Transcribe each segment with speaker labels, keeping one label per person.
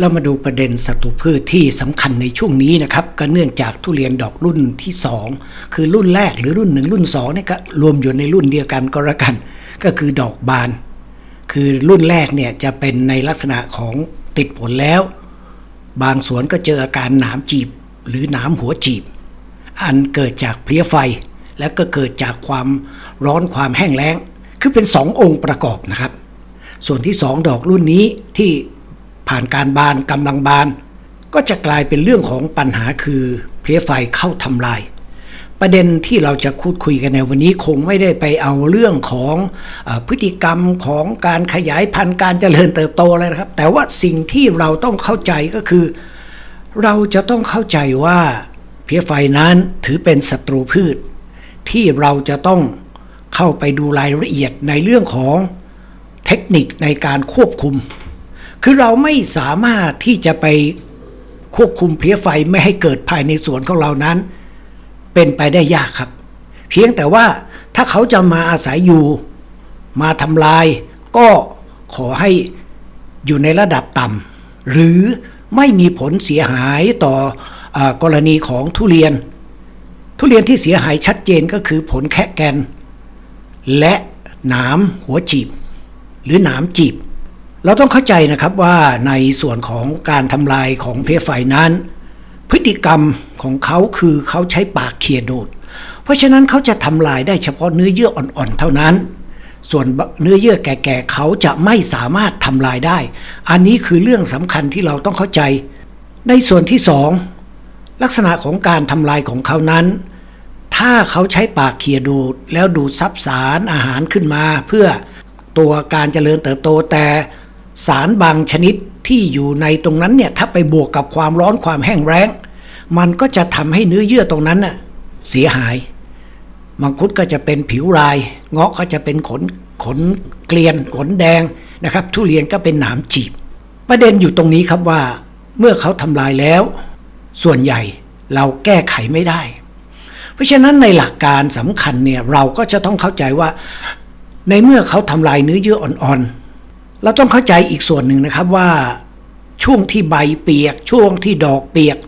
Speaker 1: เรามาดูประเด็นศัตรูพืชที่สำคัญในช่วงนี้นะครับ ก็เนื่องจากทุเรียนดอกรุ่นที่ 2 คือรุ่นแรกหรือรุ่นหนึ่งรุ่น2เนี่ยก็รวมอยู่ในรุ่นเดียวกันก็แล้วกัน ก็คือดอกบาน คือรุ่นแรกเนี่ยจะเป็นในลักษณะของติดผลแล้ว บางสวนก็เจออาการหนามจีบหรือหนามหัวจีบ อันเกิดจากเพลี้ยไฟ และก็เกิดจากความร้อนความแห้งแล้ง คือเป็นสององค์ประกอบนะครับ ส่วนที่สองดอกรุ่นนี้ที่ ผ่านการบานกำลังบาน ก็จะกลายเป็นเรื่องของปัญหาคือเพลียไฟเข้าทำลาย ประเด็นที่เราจะพูดคุยกันในวันนี้คงไม่ได้ไปเอาเรื่องของออพฤติกรรมของการขยายพันธุ์การเจริญเติบโตอะไรนะครับ แต่ว่าสิ่งที่เราต้องเข้าใจก็คือ เราจะต้องเข้าใจว่าเพี้ยไฟนั้นถือเป็นศัตรูพืช ที่เราจะต้องเข้าไปดูรายละเอียดในเรื่องของเทคนิคในการควบคุม คือเราไม่สามารถที่จะไปควบคุมเพลี้ยไฟไม่ให้เกิดภายในสวนของเรานั้น เป็นไปได้ยากครับ เพียงแต่ว่าถ้าเขาจะมาอาศัยอยู่ มาทำลาย ก็ขอให้อยู่ในระดับต่ำหรือไม่มีผลเสียหายต่อเออกรณีของทุเรียน ทุเรียนที่เสียหายชัดเจนก็คือผลแคะแกน และหนามหัวจีบ หรือหนามจีบ เราต้องเข้าใจนะครับว่าในส่วนของการทำลายของเพลี้ยไฟนั้น พฤติกรรมของเขาคือเขาใช้ปากเคียดูดเพราะฉะนั้นเขาจะทำลายได้เฉพาะเนื้อเยื่ออ่อนๆเท่านั้น ส่วนเนื้อเยื่อแก่ๆเขาจะไม่สามารถทำลายได้ อันนี้คือเรื่องสำคัญที่เราต้องเข้าใจ ในส่วนที่สองลักษณะของการทำลายของเขานั้น ถ้าเขาใช้ปากเคียดูดแล้วดูดซับสารอาหารขึ้นมา เพื่อตัวการเจริญเติบโตแต่ สารบางชนิดที่อยู่ในตรงนั้นเนี่ยถ้าไปบวกกับความร้อนความแห้งแล้งมันก็จะทำให้เนื้อเยื่อตรงนั้นน่ะเสียหาย มังคุดก็จะเป็นผิวลาย เงาะก็จะเป็นขนขนเกลียนขนแดงนะครับ ทุเรียนก็เป็นหนามจีบ ประเด็นอยู่ตรงนี้ครับว่าเมื่อเขาทำลายแล้ว ส่วนใหญ่เราแก้ไขไม่ได้ เพราะฉะนั้นในหลักการสำคัญเนี่ยเราก็จะต้องเข้าใจว่า ในเมื่อเขาทำลายเนื้อเยื่ออ่อนๆ เราต้องเข้าใจอีกส่วนหนึ่งนะครับว่า ช่วงที่ใบเปียก ช่วงที่ดอกเปียก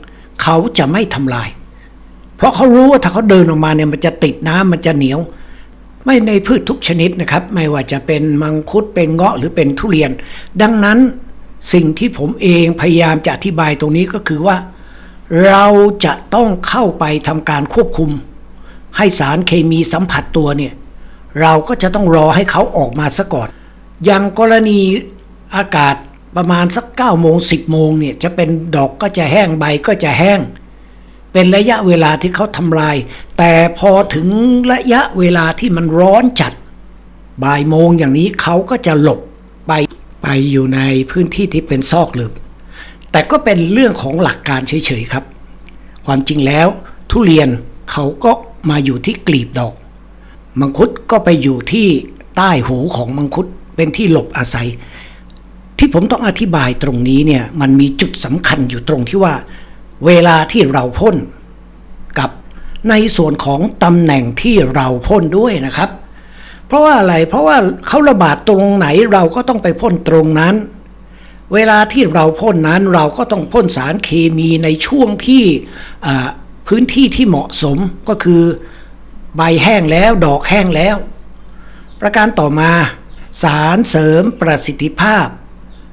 Speaker 1: เขาจะไม่ทำลาย เพราะเขารู้ว่าถ้าเขาเดินออกมาเนี่ยมันจะติดน้ำมันจะเหนียว ไม่ในพืชทุกชนิดนะครับ ไม่ว่าจะเป็นมังคุดเป็นเงาะหรือเป็นทุเรียน ดังนั้นสิ่งที่ผมเองพยายามจะอธิบายตรงนี้ก็คือว่า เราจะต้องเข้าไปทำการควบคุม ให้สารเคมีสัมผัสตัวเนี่ย เราก็จะต้องรอให้เขาออกมาซะก่อน อย่างกรณีอากาศประมาณสัก9โมง10โมงเนี่ยจะเป็นดอกก็จะแห้งใบก็จะแห้ง เป็นระยะเวลาที่เขาทำลาย แต่พอถึงระยะเวลาที่มันร้อนจัด บ่ายโมงอย่างนี้เขาก็จะหลบไปไปอยู่ในพื้นที่ที่เป็นซอกหลืบแต่ก็เป็นเรื่องของหลักการเฉยๆครับ ความจริงแล้วทุเรียนเขาก็มาอยู่ที่กลีบดอก มังคุดก็ไปอยู่ที่ใต้หูของมังคุด เป็นที่หลบอาศัย ที่ผมต้องอธิบายตรงนี้เนี่ยมันมีจุดสำคัญอยู่ตรงที่ว่า เวลาที่เราพ่นกับในส่วนของตำแหน่งที่เราพ่นด้วยนะครับ เพราะว่าอะไรเพราะว่าเขาระบาดตรงไหนเราก็ต้องไปพ่นตรงนั้น เวลาที่เราพ่นนั้นเราก็ต้องพ่นสารเคมีในช่วงที่พื้นที่ที่เหมาะสมก็คือใบแห้งแล้วดอกแห้งแล้ว ประการต่อมา สารเสริมประสิทธิภาพ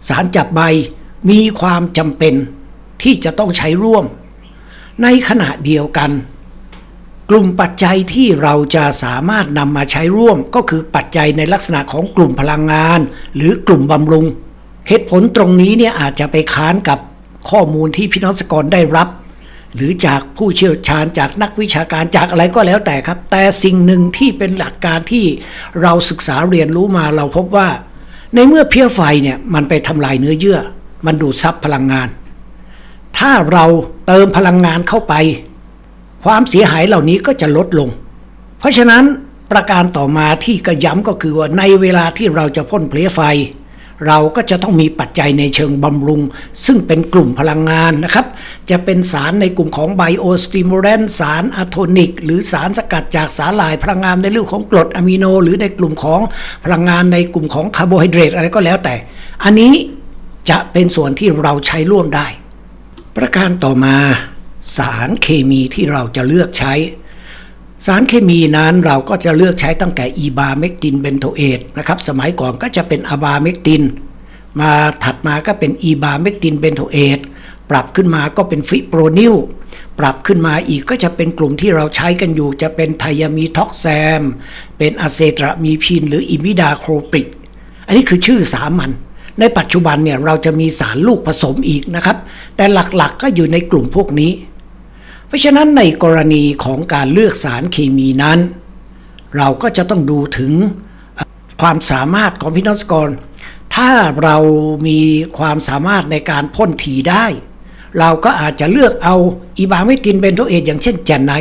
Speaker 1: สารจับใบมีความจำเป็นที่จะต้องใช้ร่วม ในขณะเดียวกัน กลุ่มปัจจัยที่เราจะสามารถนำมาใช้ร่วมก็คือปัจจัยในลักษณะของกลุ่มพลังงาน หรือกลุ่มบำรุงเหตุผลตรงนี้เนี่ยอาจจะไปค้านกับข้อมูลที่พี่น้องสกรได้รับ หรือจากผู้เชี่ยวชาญจากนักวิชาการจากอะไรก็แล้วแต่ครับ แต่สิ่งหนึ่งที่เป็นหลักการที่เราศึกษาเรียนรู้มาเราพบว่า ในเมื่อเพี้ยไฟเนี่ยมันไปทำลายเนื้อเยื่อ มันดูดซับพลังงาน ถ้าเราเติมพลังงานเข้าไป ความเสียหายเหล่านี้ก็จะลดลง เพราะฉะนั้นประการต่อมาที่กระย้ำก็คือว่าในเวลาที่เราจะพ่นเพลี้ยไฟ เราก็จะต้องมีปัจจัยในเชิงบำรุง ซึ่งเป็นกลุ่มพลังงานนะครับ จะเป็นสารในกลุ่มของไบโอสติมู a นสารอะโทนิก หรือสารสกัดจากสาหร่ายพลังงานในเรื่องของกรดอะมิโน หรือในกลุ่มของพลังงานในกลุ่มของคาร์โบไฮเดรตอะไรก็แล้วแต่ อันนี้จะเป็นส่วนที่เราใช้ร่วมได้ ประการต่อมาสารเคมีที่เราจะเลือกใช้ สารเคมีนั้นเราก็จะเลือกใช้ตั้งแต่อีบาเมกตินเบนโทเอตนะครับ สมัยก่อนก็จะเป็นอะบาเมกติน มาถัดมาก็เป็นอีบาเมกตินเบนโทเอตปรับขึ้นมาก็เป็นฟิโปรนิลปรับขึ้นมาอีกก็จะเป็นกลุ่มที่เราใช้กันอยู่ จะเป็นไทยามีท็อกแซม เป็นอะเซตรามีพินหรืออิมิดาโครปิก อันนี้คือชื่อสามัญในปัจจุบันเนี่ยเราจะมีสารลูกผสมอีกนะครับ แต่หลักๆก็อยู่ในกลุ่มพวกนี้ เพราะฉะนั้นในกรณีของการเลือกสารเคมีนั้น เราก็จะต้องดูถึงความสามารถของพี่น้อสกร ถ้าเรามีความสามารถในการพ่นถีได้ เราก็อาจจะเลือกเอาอีบาเมตินเบนโทเอตอย่างเช่นแจนไน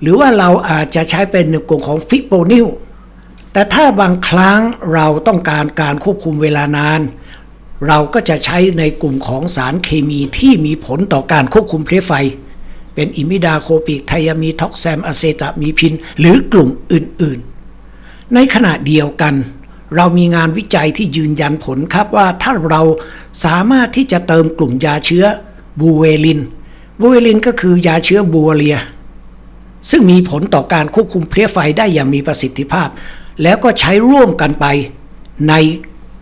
Speaker 1: หรือว่าเราอาจจะใช้เป็นในกลุ่มของฟิโปนิลแต่ถ้าบางครั้งเราต้องการการควบคุมเวลานาน เราก็จะใช้ในกลุ่มของสารเคมีที่มีผลต่อการควบคุมเพลี้ยไฟ เป็นอิมิดาโคปิกไทยามีท็อกแซมอะเซตามีพิน หรือกลุ่มอื่นๆ ในขณะเดียวกัน เรามีงานวิจัยที่ยืนยันผลครับว่าถ้าเราสามารถที่จะเติมกลุ่มยาเชื้อบูเวลิน บูเวลินก็คือยาเชื้อบัวเรีย ซึ่งมีผลต่อการควบคุมเพลี้ยไฟได้อย่างมีประสิทธิภาพ แล้วก็ใช้ร่วมกันไปใน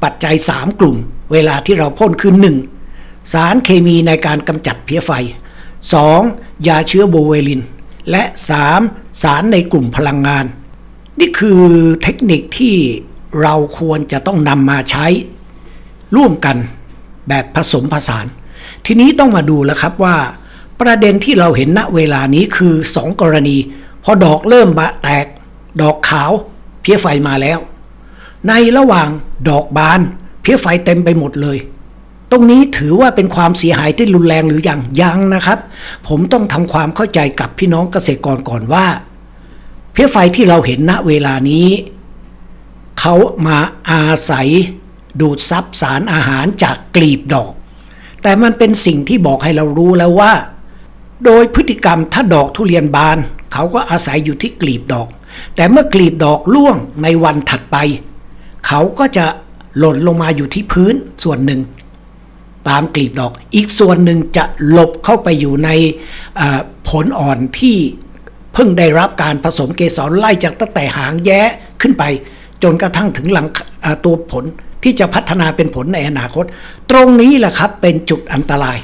Speaker 1: ปัจจัย 3 กลุ่ม เวลาที่เราพ่นคือ 1. สารเคมีในการกำจัดเพลี้ยไฟ 2. ยาเชื้อโบเวลิน และ 3. สารในกลุ่มพลังงาน นี่คือเทคนิคที่เราควรจะต้องนำมาใช้ ร่วมกันแบบผสมผสาน ทีนี้ต้องมาดูแล้วครับว่า ประเด็นที่เราเห็นณเวลานี้คือ 2 กรณี พอดอกเริ่มบะแตก ดอกขาวเพี้ยไฟมาแล้ว ในระหว่างดอกบาน เพี้ยไฟเต็มไปหมดเลย ตรงนี้ถือว่าเป็นความเสียหายที่รุนแรงหรือยังยังนะครับ ผมต้องทำความเข้าใจกับพี่น้องเกษตรกรก่อนว่า เพี้ยไฟที่เราเห็นณเวลานี้เขามาอาศัยดูดซับสารอาหารจากกลีบดอก แต่มันเป็นสิ่งที่บอกให้เรารู้แล้วว่า โดยพฤติกรรมถ้าดอกทุเรียนบาน เขาก็อาศัยอยู่ที่กลีบดอก แต่เมื่อกลีบดอกร่วงในวันถัดไป เขาก็จะหล่นลงมาอยู่ที่พื้นส่วนหนึ่ง ตามกลีบดอก อีกส่วนหนึ่งจะหลบเข้าไปอยู่ในผลอ่อนที่เพิ่งได้รับการผสมเกสรไล่จากตั้งแต่หางแย้ขึ้นไป จนกระทั่งถึงหลังตัวผลที่จะพัฒนาเป็นผลในอนาคต ตรงนี้แหละครับเป็นจุดอันตราย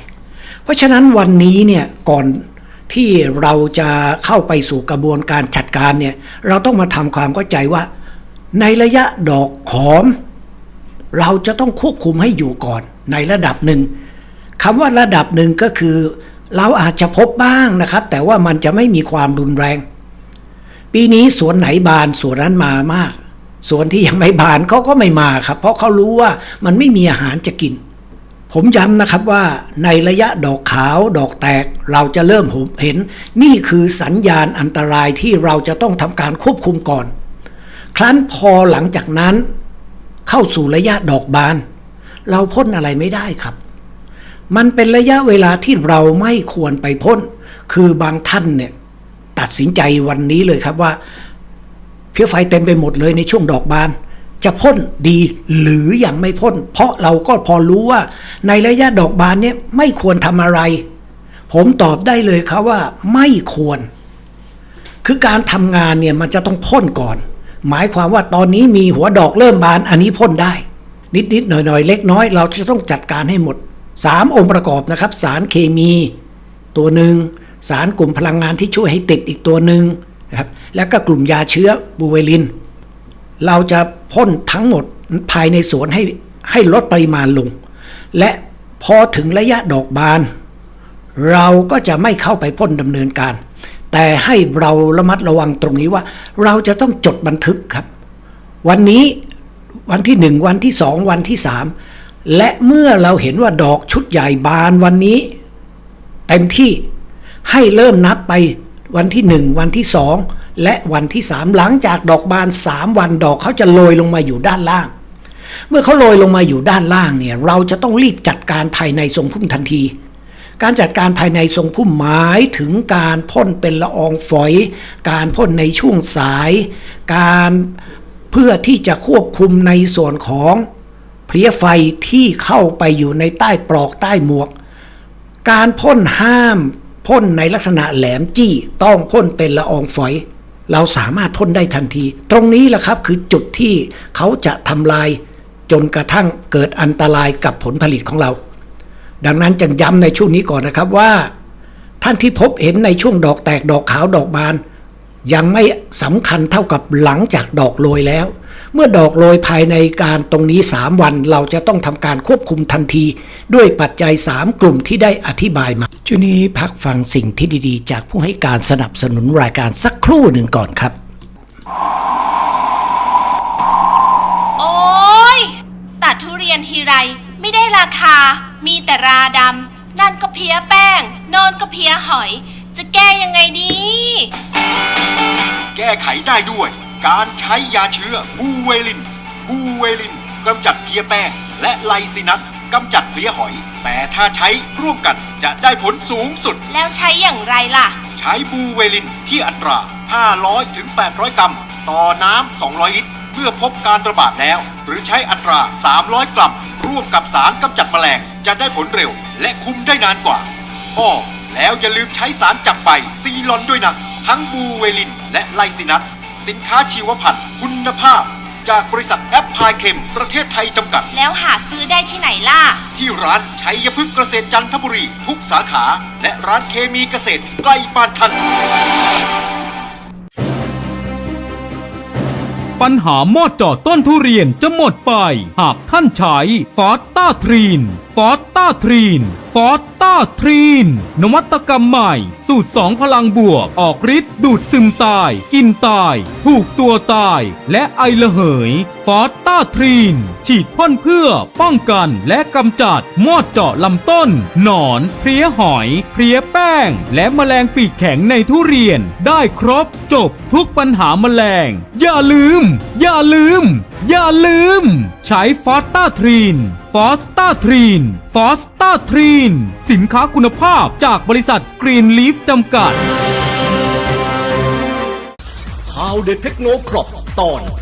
Speaker 1: เพราะฉะนั้นวันนี้เนี่ยก่อนที่เราจะเข้าไปสู่กระบวนการจัดการเนี่ยเราต้องมาทำความเข้าใจว่า ในระยะดอกหอม เราจะต้องควบคุมให้อยู่ก่อน ในระดับหนึ่งคำว่าระดับหนึ่งก็คือ เราอาจจะพบบ้างนะครับ แต่ว่ามันจะไม่มีความรุนแรง ปีนี้สวนไหนบานสวนนั้นมามาก สวนที่ยังไม่บานเขาก็ไม่มาครับ เพราะเขารู้ว่ามันไม่มีอาหารจะกิน ผมย้ำนะครับว่าในระยะดอกขาวดอกแตกเราจะเริ่มเห็น นี่คือสัญญาณอันตรายที่เราจะต้องทำการควบคุมก่อน ครั้นพอหลังจากนั้น เข้าสู่ระยะดอกบาน เราพ่นอะไรไม่ได้ครับ มันเป็นระยะเวลาที่เราไม่ควรไปพ่น คือบางท่านเนี่ยตัดสินใจวันนี้เลยครับว่า เพี้ยไฟเต็มไปหมดเลยในช่วงดอกบาน จะพ่นดีหรืออยังไม่พ่น เพราะเราก็พอรู้ว่า ในระยะดอกบานเนี่ยไม่ควรทำอะไร ผมตอบได้เลยครับว่า ไม่ควร คือการทำงานเนี่ยมันจะต้องพ่นก่อน หมายความว่าตอนนี้มีหัวดอกเริ่มบานอันนี้พ่นได้ นิดๆหน่อยๆ เล็กน้อย เราจะต้องจัดการให้หมด 3 องค์ประกอบนะครับ สารเคมี ตัวหนึ่งสารกลุ่มพลังงานที่ช่วยให้ติดอีกตัวหนึ่งนะครับแล้วก็กลุ่มยาเชื้อบูเวลิน เราจะพ่นทั้งหมดภายในสวนให้ให้ลดปริมาณลง และพอถึงระยะดอกบาน เราก็จะไม่เข้าไปพ่นดำเนินการ แต่ให้เราระมัดระวังตรงนี้ว่า เราจะต้องจดบันทึกครับ วันนี้ วันที่หนึ่งวันที่สองวันที่สามและเมื่อเราเห็นว่าดอกชุดใหญ่บานวันนี้ เต็มที่ให้เริ่มนับไปวันที่หนึ่งวันที่สองและวันที่สามหลังจากดอกบานสามวันดอกเขาจะโรยลงมาอยู่ด้านล่าง เมื่อเขาโรยลงมาอยู่ด้านล่างเนี่ยเราจะต้องรีบจัดการภายในทรงพุ่มทันทีการจัดการภายในทรงพุ่มหมายถึงการพ่นเป็นละอองฝอย การพ่นในช่วงสาย การ เพื่อที่จะควบคุมในส่วนของเพลี้ยไฟที่เข้าไปอยู่ในใต้ปลอกใต้หมวก การพ่นห้ามพ่นในลักษณะแหลมจี้ต้องพ่นเป็นละอองฝอย เราสามารถพ่นได้ทันที ตรงนี้แหละครับคือจุดที่เขาจะทำลาย จนกระทั่งเกิดอันตรายกับผลผลิตของเรา ดังนั้นจึงย้ำในช่วงนี้ก่อนนะครับว่า ท่านที่พบเห็นในช่วงดอกแตกดอกขาวดอกบาน ยังไม่สำคัญเท่ากับหลังจากดอกโรยแล้ว เมื่อดอกโรยภายในการตรงนี้ 3 วันเราจะต้องทำการควบคุมทันที ด้วยปัจจัย 3 กลุ่มที่ได้อธิบายมาช่วงนี้พักฟังสิ่งที่ดีๆ จากผู้ให้การสนับสนุนรายการสักครู่หนึ่งก่อนครับ
Speaker 2: โอ้ยตัดทุเรียนทีไรไม่ได้ราคา มีแต่ราดำนั่นก็เพี้ยแป้ง โนอนก็เพี้ยหอย จะแก้ยังไงดี
Speaker 3: แก้ไขได้ด้วย การใช้ยาเชื้อบูเวลิน บูเวลินกำจัดเพลี้ยแป้งและไลซินัสกำจัดเพลี้ยหอย แต่ถ้าใช้ร่วมกันจะได้ผลสูงสุด
Speaker 2: แล้วใช้อย่างไรล่ะ
Speaker 3: ใช้บูเวลินที่อัตรา 500ถึง800 กรัม ต่อน้ำ 200 ลิตร เมื่อพบการระบาดแล้ว หรือใช้อัตรา 300 กรัม ร่วมกับสารกำจัดแมลง จะได้ผลเร็ว และคุมได้นานกว่าอ้อ แล้วอย่าลืมใช้สารจับใบซีลอนด้วยนะ ทั้งบูเวลินและไลซินัสสินค้าชีวพันธุ์คุณภาพ จากบริษัทแอปพลายเคมประเทศไทยจำกัด
Speaker 2: แล้วหาซื้อได้ที่ไหนล่ะ
Speaker 3: ที่ร้านชัยพฤกษ์เกษตรจันทบุรีทุกสาขา และร้านเคมีเกษตรใกล้บ้านท่าน
Speaker 4: ปัญหามอดจอดต้นทุเรียนจะหมดไป หากท่านใช้ฟอสต้าทรีนฟอสต้าทรีน ฟอสต้าทรีน นวัตกรรมใหม่ สูตร 2 พลังบวก ออกฤทธิ์ดูดซึมตาย กินตาย ถูกตัวตาย และไอระเหย ฟอสต้าทรีน ฉีดพ่นเพื่อป้องกันและกำจัดมอดเจาะลำต้น หนอน เพลี้ยหอย เพลี้ยแป้ง และแมลงปีกแข็งในทุเรียน ได้ครบจบทุกปัญหาแมลง อย่าลืม อย่าลืม อย่าลืม ใช้ฟอสต้าทรีน ฟอสต้าทรีน ฟอสต้าทรีน สินค้าคุณภาพจากบริษัทกรีนลีฟจำกัด
Speaker 5: ข่าวเด็ดเทคโนครอบตอน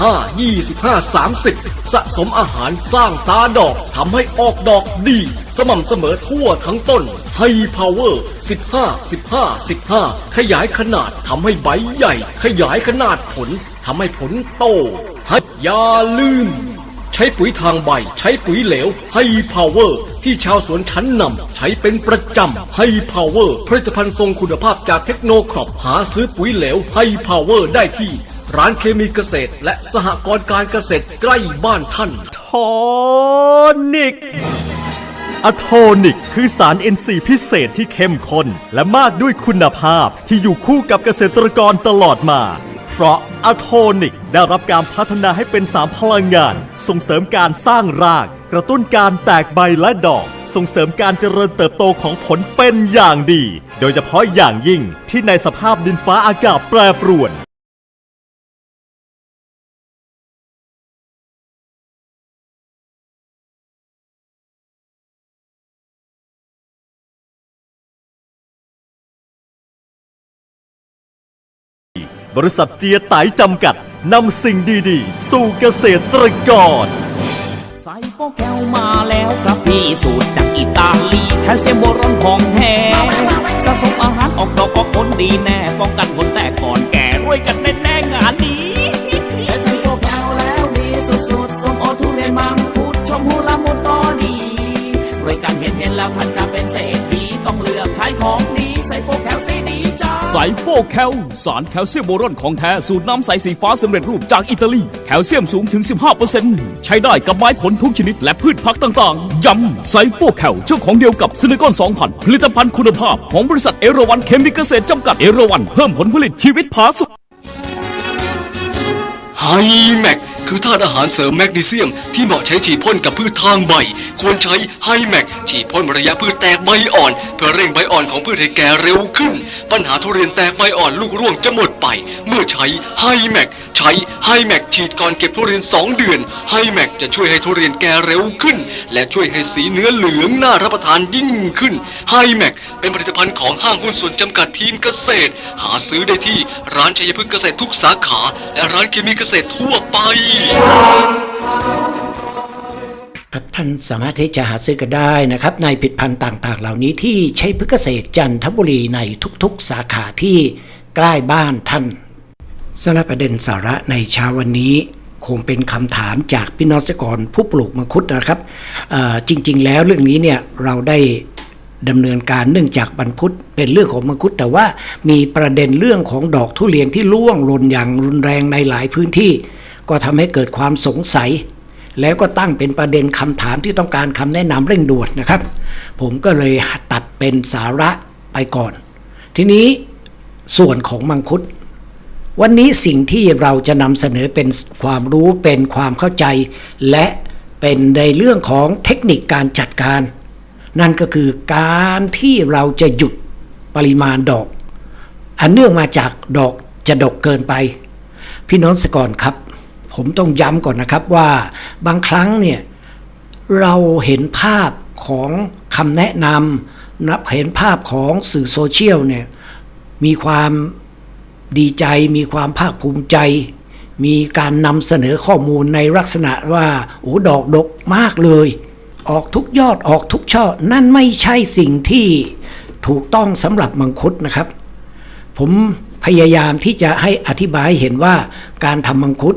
Speaker 5: 25 30 สะสมอาหารสร้างตาดอกทำให้ออกดอกดี สม่ำเสมอทั่วทั้งต้นให้ Power 15 15 15 ขยายขนาดทำให้ใบใหญ่ ขยายขนาดผลทำให้ผลโตให้ยาลืม ใช้ปุ๋ยทางใบ ใช้ปุ๋ยเหลวให้พาวเวอร์ที่ชาวสวนชั้นนำใช้เป็นประจำให้พาวเวอร์ผลิตภัณฑ์ทรงคุณภาพจากเทคโนครอปหาซื้อปุ๋ยเหลวให้พาวเวอร์ได้ที่ ร้านเคมีเกษตร และสหกรณ์การเกษตรใกล้บ้านท่าน
Speaker 6: โทนิก อะโทนิก คือสาร NC พิเศษที่เข้มข้นและมากด้วยคุณภาพที่อยู่คู่กับเกษตรกรตลอดมา เพราะอะโทนิกได้รับการพัฒนาให้เป็นสารพลังงาน ส่งเสริมการสร้างราก กระตุ้นการแตกใบและดอก ส่งเสริมการเจริญเติบโตของผลเป็นอย่างดี โดยเฉพาะอย่างยิ่งที่ในสภาพดินฟ้าอากาศแปรปรวน บริษัทเจียไตจำกัดนำสิ่งดีๆ สู่เกษตรกร
Speaker 7: ใส่โปแคลมาแล้วครับพี่สูตรจากอิตาลีแคลเซียมโบรอนของแท้สะสมอาหารออกดอกออกผลดีแน่ป้องกันผลแตกก่อนแก่รวยกันแน่แน่งานนี้ใช้ใส่โปแคลแล้วดีสุดๆส้มโอทุเรียนมังคุดชมพูละมุดก็ดีรวยกันเห็นเห็นแล้วท่าน โฟ
Speaker 8: แคลสารแคลเซียมโบรอนของแท้สูตรน้ำใสสีฟ้าสำเร็จรูปจากอิตาลี แคลเซียมสูงถึง 15%ใช้ได้กับไม้ผลทุกชนิดและพืชพักต่างๆ ย้ำไซโฟแคลเจ้าของเดียวกับซิลิคอน2,000 ผลิตภัณฑ์คุณภาพของบริษัทเอราวันเคมีเกษตรจำกัดเอราวันเพิ่มผลผลิตชีวิตผาสุก
Speaker 3: ไฮแม็ก
Speaker 5: คือธาตุอาหารเสริมแมกนีเซียมที่เหมาะใช้ฉีดพ่นกับพืชทางใบ ควรใช้ไฮแม็กฉีดพ่นระยะพืชแตกใบอ่อน เพื่อเร่งใบอ่อนของพืชให้แก่เร็วขึ้น ปัญหาทุเรียนแตกใบอ่อนลูกร่วงจะหมดไป เมื่อใช้ไฮแม็กใช้ไฮแม็กฉีดก่อนเก็บทุเรียน 2 เดือนไฮแม็กจะช่วยให้ทุเรียนแก่เร็วขึ้น และช่วยให้สีเนื้อเหลืองน่ารับประทานยิ่งขึ้นไฮแม็กเป็นผลิตภัณฑ์ของห้างหุ้นส่วนจำกัดทีมเกษตร หาซื้อได้ที่ร้านชัยพฤกษ์เกษตรทุกสาขา และร้านเคมีเกษตรทั่วไป
Speaker 1: ครับท่านสามารถที่จะหาซื้อกันได้นะครับในผลิตภัณฑ์ต่างๆ เหล่านี้ที่ใช้พืชเกษตรจันทบุรีในทุกๆ สาขาที่ใกล้บ้านท่านสำหรับประเด็นสาระในเช้าวันนี้คงเป็นคำถามจากพี่น้องเกษตรกรผู้ปลูกมังคุดนะครับจริงๆ แล้วเรื่องนี้เนี่ยเราได้ดำเนินการเนื่องจากบรรพุตเป็นเรื่องของมังคุดแต่ว่ามีประเด็นเรื่องของดอกทุเรียนที่ร่วงหล่นอย่างรุนแรงในหลายพื้นที่ ก็ทำให้เกิดความสงสัย แล้วก็ตั้งเป็นประเด็นคำถามที่ต้องการคำแนะนำเร่งด่วนนะครับ ผมก็เลยตัดเป็นสาระไปก่อน ทีนี้ส่วนของมังคุด วันนี้สิ่งที่เราจะนำเสนอเป็นความรู้เป็นความเข้าใจ และเป็นในเรื่องของเทคนิคการจัดการ นั่นก็คือการที่เราจะหยุดปริมาณดอก อันเนื่องมาจากดอกจะดกเกินไป พี่น้องสกอรครับ ผมต้องย้ำก่อนนะครับว่าบางครั้งเนี่ยเราเห็นภาพของคำแนะนำนับเห็นภาพของสื่อโซเชียลเนี่ยมีความดีใจ มีความภาคภูมิใจ มีการนำเสนอข้อมูลในลักษณะว่าโอ้ดอกดกมากเลย ออกทุกยอดออกทุกช่อ นั่นไม่ใช่สิ่งที่ถูกต้องสำหรับมังคุดนะครับ ผมพยายามที่จะให้อธิบายหเห็นว่าการทำมังคุด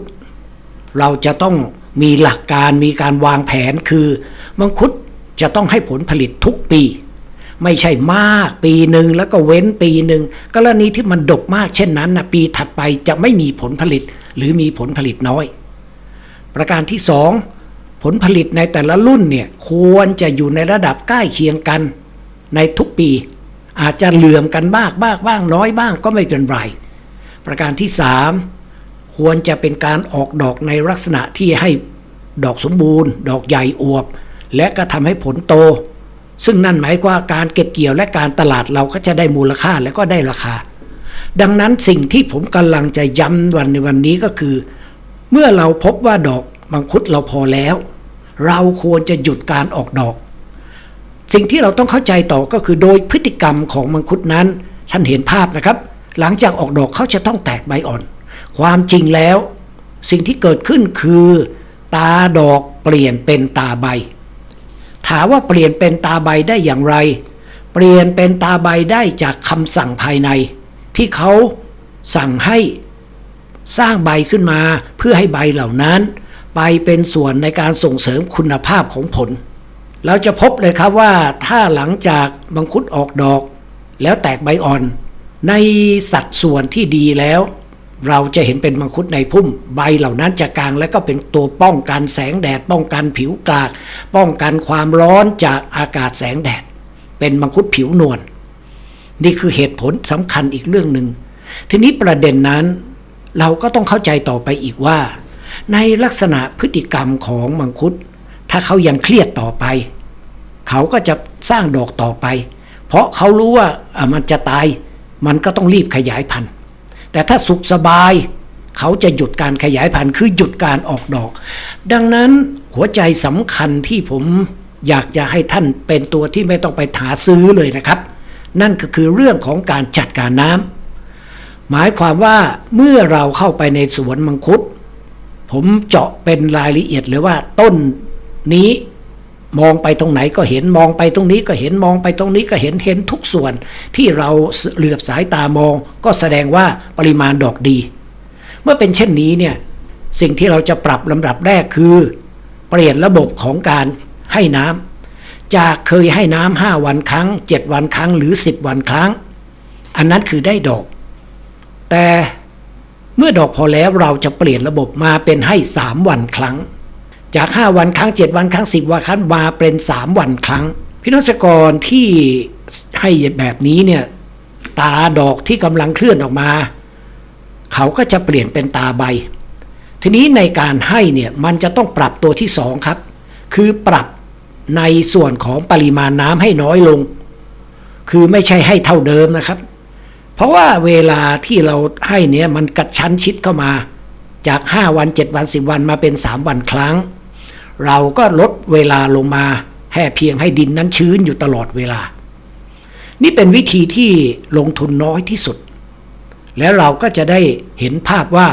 Speaker 1: เราจะต้องมีหลักการมีการวางแผนคือมังคุดจะต้องให้ผลผลิตทุกปี ไม่ใช่มากปีหนึ่งแล้วก็เว้นปีหนึ่งกรณีที่มันดกมากเช่นนั้นนะปีถัดไปจะไม่มีผลผลิตหรือมีผลผลิตน้อย ประการที่สองผลผลิตในแต่ละรุ่นเนี่ยควรจะอยู่ในระดับใกล้เคียงกันในทุกปี อาจจะเหลื่อมกันบ้างบ้างบ้างน้อยบ้างก็ไม่เป็นไรประการที่สาม ควรจะเป็นการออกดอกในลักษณะที่ให้ดอกสมบูรณ์ ดอกใหญ่อวบ และก็ทำให้ผลโต ซึ่งนั่นหมายว่าการเก็บเกี่ยวและการตลาดเราก็จะได้มูลค่าและก็ได้ราคา ดังนั้นสิ่งที่ผมกำลังจะย้ำวันในวันนี้ก็คือ เมื่อเราพบว่าดอกมังคุดเราพอแล้ว เราควรจะหยุดการออกดอก สิ่งที่เราต้องเข้าใจต่อก็คือโดยพฤติกรรมของมังคุดนั้น ท่านเห็นภาพนะครับ หลังจากออกดอกเขาจะต้องแตกใบอ่อน ความจริงแล้ว สิ่งที่เกิดขึ้นคือ ตาดอกเปลี่ยนเป็นตาใบ ถามว่าเปลี่ยนเป็นตาใบได้อย่างไร เปลี่ยนเป็นตาใบได้จากคำสั่งภายใน ที่เขาสั่งให้สร้างใบขึ้นมาเพื่อให้ใบเหล่านั้น ไปเป็นส่วนในการส่งเสริมคุณภาพของผล เราจะพบเลยครับว่าถ้าหลังจากมังคุดออกดอก แล้วแตกใบอ่อน ในสัดส่วนที่ดีแล้ว เราจะเห็นเป็นมังคุดในพุ่มใบเหล่านั้นจะกลางและก็เป็นตัวป้องกันแสงแดด ป้องกันผิวกลาก ป้องกันความร้อนจากอากาศแสงแดด เป็นมังคุดผิวนวลนี่คือเหตุผลสำคัญอีกเรื่องหนึ่งทีนี้ประเด็นนั้นเราก็ต้องเข้าใจต่อไปอีกว่า ในลักษณะพฤติกรรมของมังคุด ถ้าเขายังเครียดต่อไป เขาก็จะสร้างดอกต่อไป เพราะเขารู้ว่ามันจะตาย มันก็ต้องรีบขยายพันธุ์ แต่ถ้าสุขสบาย เขาจะหยุดการขยายพันธุ์คือหยุดการออกดอก ดังนั้นหัวใจสำคัญที่ผมอยากจะให้ท่านเป็นตัวที่ไม่ต้องไปหาซื้อเลยนะครับ นั่นก็คือเรื่องของการจัดการน้ำหมายความว่าเมื่อเราเข้าไปในสวนมังคุด ผมเจาะเป็นรายละเอียดเลยว่าต้นนี้ มองไปตรงไหนก็เห็นมองไปตรงนี้ก็เห็นมองไปตรงนี้ก็เห็นเห็นทุกส่วน ที่เราเหลือบสายตามอง ก็แสดงว่าปริมาณดอกดี เมื่อเป็นเช่นนี้เนี่ยสิ่งที่เราจะปรับลำดับแรกคือ เปลี่ยนระบบของการให้น้ำจากเคยให้น้ำห้าวันครั้ง 7 วันครั้งหรือ 10 วันครั้ง อันนั้นคือได้ดอก แต่เมื่อดอกพอแล้วเราจะเปลี่ยนระบบมาเป็นให้ 3 วันครั้ง จาก 5 วันครั้ง 7 วันครั้ง 10 วันครั้งมาเป็น 3 วันครั้งพี่น้องเกษตรกรที่ให้แบบนี้เนี่ยตาดอกที่กำลังเคลื่อนออกมา เขาก็จะเปลี่ยนเป็นตาใบ ทีนี้ในการให้เนี่ยมันจะต้องปรับตัวที่สองครับ คือปรับในส่วนของปริมาณน้ำให้น้อยลง คือไม่ใช่ให้เท่าเดิมนะครับ เพราะว่าเวลาที่เราให้เนี่ยมันกระชั้นชิดเข้ามาจาก 5 วัน 7 วัน 10 วันมาเป็น 3 วันครั้ง เราก็ลดเวลาลงมาแค่เพียงให้ดินนั้นชื้นอยู่ตลอดเวลา นี่เป็นวิธีที่ลงทุนน้อยที่สุด แล้วเราก็จะได้เห็นภาพว่า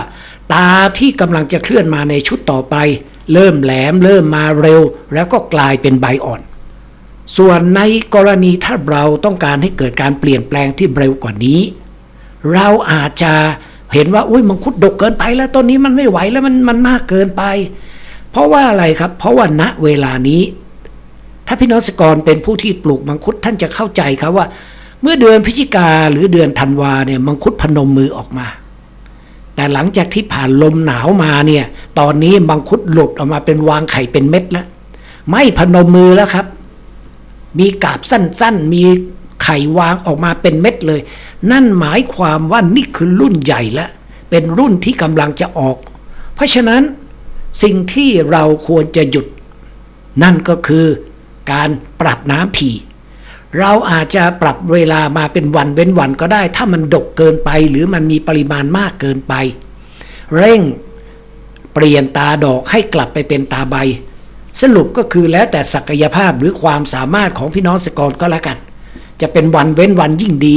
Speaker 1: ตาที่กำลังจะเคลื่อนมาในชุดต่อไป เริ่มแหลมเริ่มมาเร็ว แล้วก็กลายเป็นใบอ่อน ส่วนในกรณีถ้าเราต้องการให้เกิดการเปลี่ยนแปลงที่เร็วกว่านี้ เราอาจจะเห็นว่าอุ้ยมังคุดดกเกินไปแล้วต้นนี้มันไม่ไหวแล้วมันมันมากเกินไป เพราะว่าอะไรครับ เพราะว่าณเวลานี้ ถ้าพี่น้องเกษตรกรเป็นผู้ที่ปลูกมังคุดท่านจะเข้าใจครับว่า เมื่อเดือนพฤศจิกาหรือเดือนธันวาเนี่ยมังคุดพนมมือออกมา แต่หลังจากที่ผ่านลมหนาวมาเนี่ยตอนนี้มังคุดหลุดออกมาเป็นวางไข่เป็นเม็ดแล้ว ไม่พนมมือแล้วครับ มีกาบสั้นๆ มีไข่วางออกมาเป็นเม็ดเลย นั่นหมายความว่านี่คือรุ่นใหญ่แล้วเป็นรุ่นที่กำลังจะออก เพราะฉะนั้น สิ่งที่เราควรจะหยุด นั่นก็คือการปรับน้ำถี่เราอาจจะปรับเวลามาเป็นวันเว้นวันก็ได้ ถ้ามันดกเกินไปหรือมันมีปริมาณมากเกินไป เร่งเปลี่ยนตาดอกให้กลับไปเป็นตาใบ สรุปก็คือแล้วแต่ศักยภาพหรือความสามารถของพี่น้องเกษตรกรก็แล้วกัน จะเป็นวันเว้นวันยิ่งดี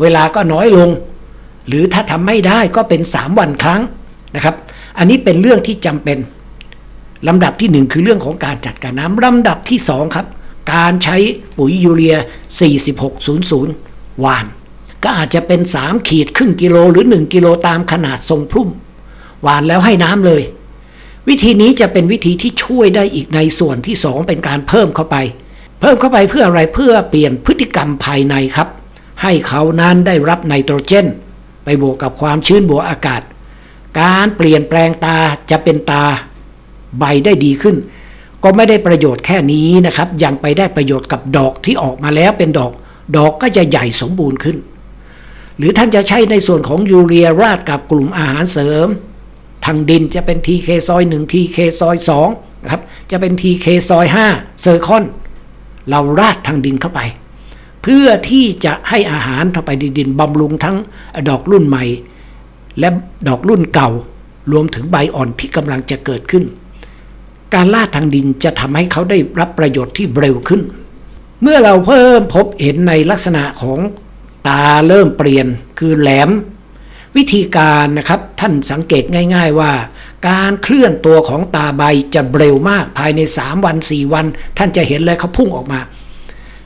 Speaker 1: เวลาก็น้อยลง หรือถ้าทำไม่ได้ก็เป็น 3 วันครั้งนะครับ อันนี้เป็นเรื่องที่จำเป็นลำดับที่ 1 คือเรื่องของการจัดการน้ำลำดับที่ 2 ครับ การใช้ปุ๋ยยูเรีย 4600 วาน ก็อาจจะเป็น 3 ขีดครึ่งกิโลหรือ 1 กิโลตามขนาดทรงพุ่ม หวานแล้วให้น้ำเลย วิธีนี้จะเป็นวิธีที่ช่วยได้อีกในส่วนที่ 2 เป็นการเพิ่มเข้าไป เพิ่มเข้าไปเพื่ออะไรเพื่อเปลี่ยนพฤติกรรมภายในครับ ให้เขานั้นได้รับไนโตรเจน ไปบวกกับความชื้นบวกอากาศ การเปลี่ยนแปลงตาจะเป็นตาใบได้ดีขึ้น ก็ไม่ได้ประโยชน์แค่นี้นะครับ ยังไปได้ประโยชน์กับดอกที่ออกมาแล้วเป็นดอก ดอกก็จะใหญ่สมบูรณ์ขึ้น หรือท่านจะใช้ในส่วนของยูเรียราดกับกลุ่มอาหารเสริม ทางดินจะเป็น TK ซอย1 TK ซอย2นะครับจะเป็น TK ซอย5เซอร์คอนเราราดทางดินเข้าไป เพื่อที่จะให้อาหารเข้าไปในดินบำรุงทั้งดอกรุ่นใหม่ และดอกรุ่นเก่ารวมถึงใบอ่อนที่กำลังจะเกิดขึ้น การล่าทางดินจะทำให้เขาได้รับประโยชน์ที่เร็วขึ้น เมื่อเราเพิ่มพบเห็นในลักษณะของตาเริ่มเปลี่ยนคือแหลม วิธีการนะครับท่านสังเกตง่าย ๆว่า การเคลื่อนตัวของตาใบจะเร็วมากภายใน 3 วัน 4 วัน ท่านจะเห็นเลยเขาพุ่งออกมา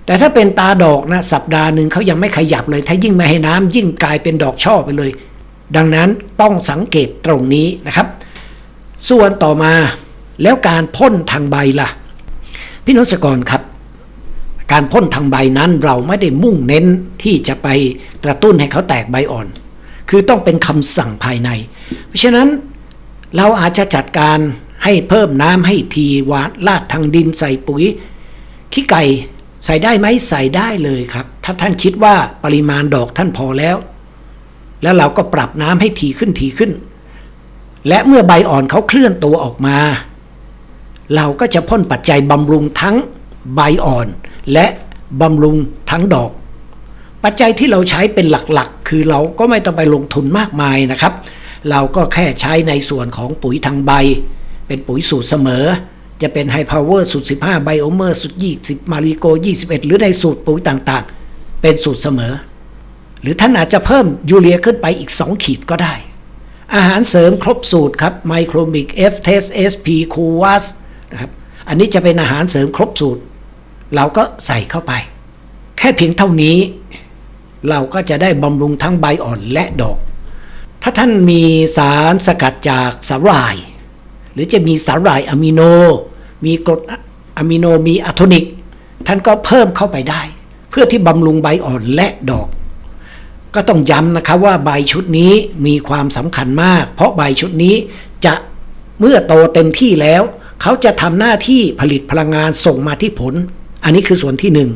Speaker 1: แต่ถ้าเป็นตาดอกนะสัปดาห์หนึ่งเขายังไม่ขยับเลย ถ้ายิ่งไม่ให้น้ำยิ่งกลายเป็นดอกช่อไปเลย ดังนั้นต้องสังเกตตรงนี้นะครับ ส่วนต่อมาแล้วการพ่นทางใบล่ะ พี่นศกรครับ การพ่นทางใบนั้นเราไม่ได้มุ่งเน้นที่จะไปกระตุ้นให้เขาแตกใบอ่อน คือต้องเป็นคำสั่งภายใน เพราะฉะนั้นเราอาจจะจัดการให้เพิ่มน้ำให้ทีวานลาดทางดินใส่ปุ๋ย ขี้ไก่ใส่ได้ไหมใส่ได้เลยครับ ถ้าท่านคิดว่าปริมาณดอกท่านพอแล้ว แล้วเราก็ปรับน้ำให้ทีขึ้นทีขึ้น และเมื่อใบอ่อนเขาเคลื่อนตัวออกมา เราก็จะพ่นปัจจัยบำรุงทั้งใบอ่อน และบำรุงทั้งดอก ปัจจัยที่เราใช้เป็นหลักๆ คือเราก็ไม่ต้องไปลงทุนมากมายนะครับ เราก็แค่ใช้ในส่วนของปุ๋ยทางใบ เป็นปุ๋ยสูตรเสมอ จะเป็นไฮพาวเวอร์สูตร 15ไบโอเมอร์สูตร20 มาริโก 21 หรือในสูตรปุ๋ยต่างๆ เป็นสูตรเสมอ หรือท่านอาจจะเพิ่มยูเรียขึ้นไปอีก 2 ขีดก็ได้ อาหารเสริมครบสูตรครับไมโครมิก F t e s SP คูวัสนะครับอันนี้จะเป็นอาหารเสริมครบสูตร เราก็ใส่เข้าไป แค่เพียงเท่านี้ เราก็จะได้บำรุงทั้งใบอ่อนและดอก ถ้าท่านมีสารสกัดจากสาหร่าย หรือจะมีสาหร่ายอะมิโน มีกรดอะมิโนมีอะโทนิก ท่านก็เพิ่มเข้าไปได้ เพื่อที่บำรุงใบอ่อนและดอก ก็ต้องย้ำนะครับว่าใบชุดนี้มีความสำคัญมาก เพราะใบชุดนี้จะเมื่อโตเต็มที่แล้ว เขาจะทำหน้าที่ผลิตพลังงานส่งมาที่ผล อันนี้คือส่วนที่หนึ่ง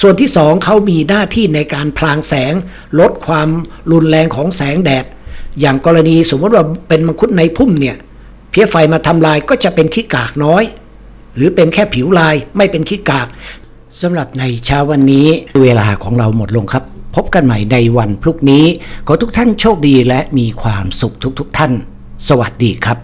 Speaker 1: ส่วนที่สองเขามีหน้าที่ในการพลางแสง ลดความรุนแรงของแสงแดด อย่างกรณีสมมติว่าเป็นมังคุดในพุ่มเนี่ยเพี้ยไฟมาทำลายก็จะเป็นขี้กากน้อย หรือเป็นแค่ผิวลายไม่เป็นขี้กากสำหรับในเช้าวันนี้เวลาของเราหมดลงครับ พบกันใหม่ในวันพรุ่งนี้ ขอทุกท่านโชคดีและมีความสุขทุกๆทท่าน สวัสดีครับ